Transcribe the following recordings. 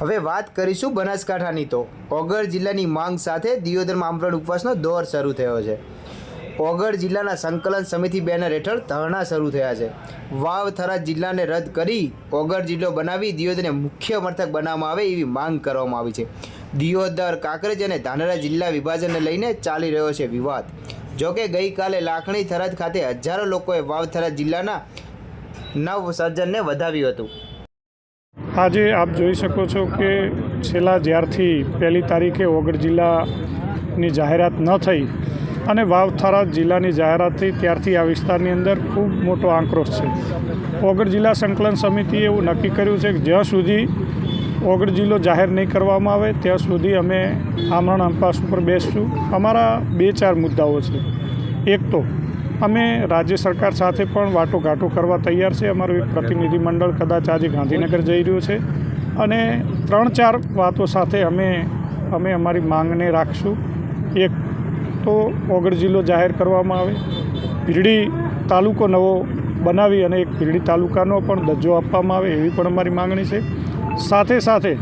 હવે વાત કરીશું બનાસકાંઠાની તો. ઓગળ જિલ્લાની માંગ સાથે દિયોદરમાં આમરણ ઉપવાસનો દોર શરૂ થયો છે. ઓગળ જિલ્લાના સંકલન સમિતિ બેનર હેઠળ ધરણા શરૂ થયા છે. વાવ થરા જિલ્લાને રદ કરી ઓગળ જિલ્લો બનાવી દિયોદરને મુખ્ય મથક બનાવવામાં આવે એવી માંગ કરવામાં આવી છે. દિયોદર, કાંકરેજ અને ધાનેરા જિલ્લા વિભાજનને લઈને ચાલી રહ્યો છે વિવાદ. જોકે ગઈકાલે લાખણી થરાદ ખાતે હજારો લોકોએ વાવ થરાદ જિલ્લાના નવ સર્જનને વધાવ્યું હતું. આજે આપ જોઈ શકો છો કે છેલ્લા જ્યારથી પહેલી તારીખે ઓગળ જિલ્લાની જાહેરાત ન થઈ અને વાવથારા જિલ્લાની જાહેરાત થઈ, ત્યારથી આ વિસ્તારની અંદર ખૂબ મોટો આક્રોશ છે. ઓગળ જિલ્લા સંકલન સમિતિએ એવું નક્કી કર્યું છે કે જ્યાં સુધી ઓગળ જિલ્લો જાહેર નહીં કરવામાં આવે, ત્યાં સુધી અમે આમરણ અંપાસ ઉપર બેસશું. અમારા બે ચાર મુદ્દાઓ છે. એક તો અમે રાજ્ય સરકાર સાથે પણ વાટોઘાટો કરવા તૈયાર છે. અમારું એક પ્રતિનિધિમંડળ કદાચ આજે ગાંધીનગર જઈ રહ્યું છે. અને ત્રણ ચાર વાતો સાથે અમે અમે અમારી માંગને રાખશું. એક તો ઓગળ જિલ્લો જાહેર કરવામાં આવે. ભીરડી તાલુકો નવો બનાવી અને એક ભીરડી તાલુકાનો પણ દરજ્જો આપવામાં આવે એવી પણ અમારી માંગણી છે. સાથે સાથે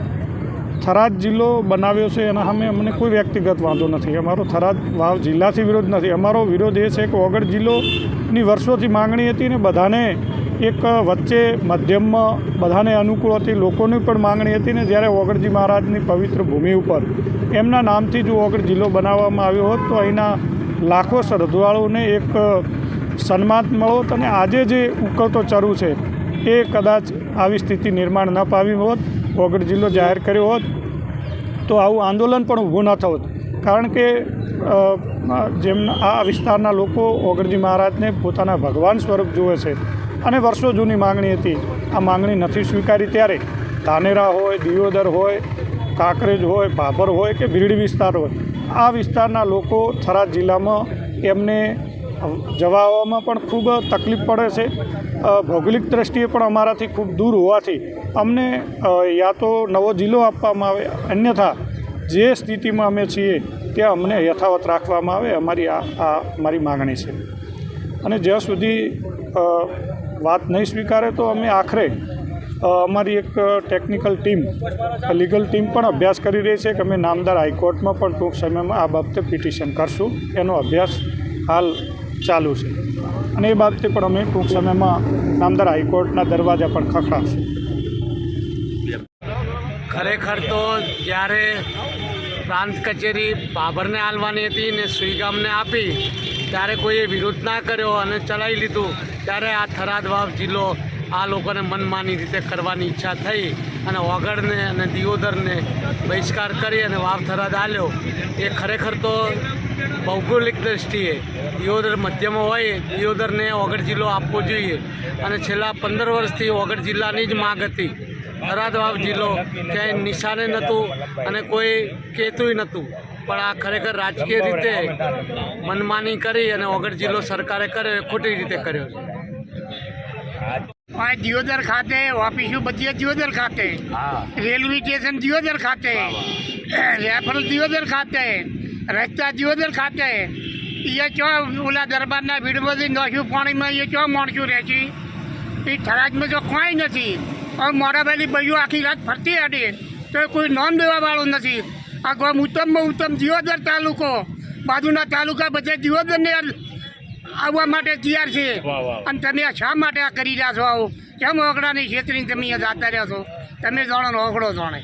થરાદ જિલ્લો બનાવ્યો છે એના સામે અમને કોઈ વ્યક્તિગત વાંધો નથી. અમારો થરાદ વાવ જિલ્લાથી વિરોધ નથી. અમારો વિરોધ એ છે કે વગર જિલ્લોની વર્ષોથી માંગણી હતી ને બધાને એક વચ્ચે મધ્યમમાં બધાને અનુકૂળ હતી. લોકોની પણ માંગણી હતી ને જ્યારે ઓગળજી મહારાજની પવિત્ર ભૂમિ ઉપર. એમના નામથી જો ઓગળ જિલ્લો બનાવવામાં આવ્યો હોત તો અહીંના લાખો શ્રદ્ધાળુઓને એક સન્માન મળોત અને આજે જે ઉકળતો ચરુ છે એ કદાચ આવી સ્થિતિ નિર્માણ ન પાવી હોત. ઓગળ જિલ્લો જાહેર કર્યો હોત, તો આવું આંદોલન પણ ઊભું ન થવું કારણ કે જેમ આ વિસ્તારના લોકો ઓગરજી મહારાજને પોતાના ભગવાન સ્વરૂપ જુએ છે અને વર્ષો જૂની માંગણી હતી. આ માંગણી નથી સ્વીકારી ત્યારે ધાનેરા હોય, દિયોદર હોય, કાંકરેજ હોય ભાભર હોય કે ભીરડી વિસ્તાર હોય. આ વિસ્તારના લોકો થરાદ જિલ્લામાં એમને આવવામાં પણ ખૂબ તકલીફ પડે છે. ભૌગોલિક દ્રષ્ટિએ પણ અમારાથી ખૂબ દૂર હોવાથી અમને યા તો નવો જિલ્લો આપવામાં આવે, અન્યથા જે સ્થિતિમાં અમે છીએ, ત્યાં અમને યથાવત રાખવામાં આવે, અમારી આ આ મારી માગણી છે. અને જ્યાં સુધી વાત નહીં સ્વીકારે તો અમે આખરે અમારી એક ટેકનિકલ ટીમ, લીગલ ટીમ પણ અભ્યાસ કરી રહી છે કે અમે નામદાર હાઈકોર્ટમાં પણ ટૂંક સમયમાં આ બાબતે પિટિશન કરશું. એનો અભ્યાસ હાલ ચાલુ છે. અને એ બાબતે પણ અમે ટૂંક સમયમાં નામદાર હાઈકોર્ટના દરવાજા પણ ખખડાવશું ખરેખર તો જ્યારે પ્રાંત કચેરી બાબરને આલવાની હતી ને સુઈગામને આપી, ત્યારે કોઈએ વિરોધ ના કર્યો અને ચલાવી લીધું, ત્યારે આ થરાદ વાવ જિલ્લો આ લોકોને મનમાની રીતે કરવાની ઈચ્છા થઈ અને ઓગળને અને દિયોદરને બહિષ્કાર કરી અને વાવ થરાદ આલ્યો. એ ખરેખર તો ભૌગોલિક દ્રષ્ટિએ દિયોદર મધ્યમાં હોય દિયોદરને ઓગળ જિલ્લો આપવો જોઈએ. અને છેલ્લા પંદર વર્ષથી ઓગળ જિલ્લાની જ માગ હતી. થરાદ વાવ જિલ્લો ક્યાંય નિશાને નહોતું અને કોઈ કહેતુંય નહોતું. પણ આ ખરેખર રાજકીય રીતે મનમાની કરી અને ઓગળ જિલ્લો સરકારે કર્યો એ ખોટી રીતે કર્યો છે. આ દિયોદર ખાતે ઓફિસો બધી દિયોદર ખાતે. રેલવે સ્ટેશન દિયોદર ખાતે. રેફર દિયોદર ખાતે. રસ્તા દિયોદર ખાતે. એ ચો ઓલા દરબારના ભીડમાંથી નોખ્યું પાણીમાં એ ચો માણસું રહે છે એ થરાજમાં તો કોઈ નથી. હવે મોડાભાઈની બૈયો આખી રાત ફરતી હતી તો એ કોઈ નોંધ દેવાવાળું નથી. આ ગામ ઉત્તમમાં ઉત્તમ દિયોદર તાલુકો. બાજુના તાલુકા બધા દિયોદરને આવવા માટે તૈયાર છે. અને તમે આ શા માટે આ કરી રહ્યા છો આવું? કેમ ઓગડાની છેતરી તમે અહીંયા જાતા રહ્યા છો? તમે જાણો ઓગળો જાણે.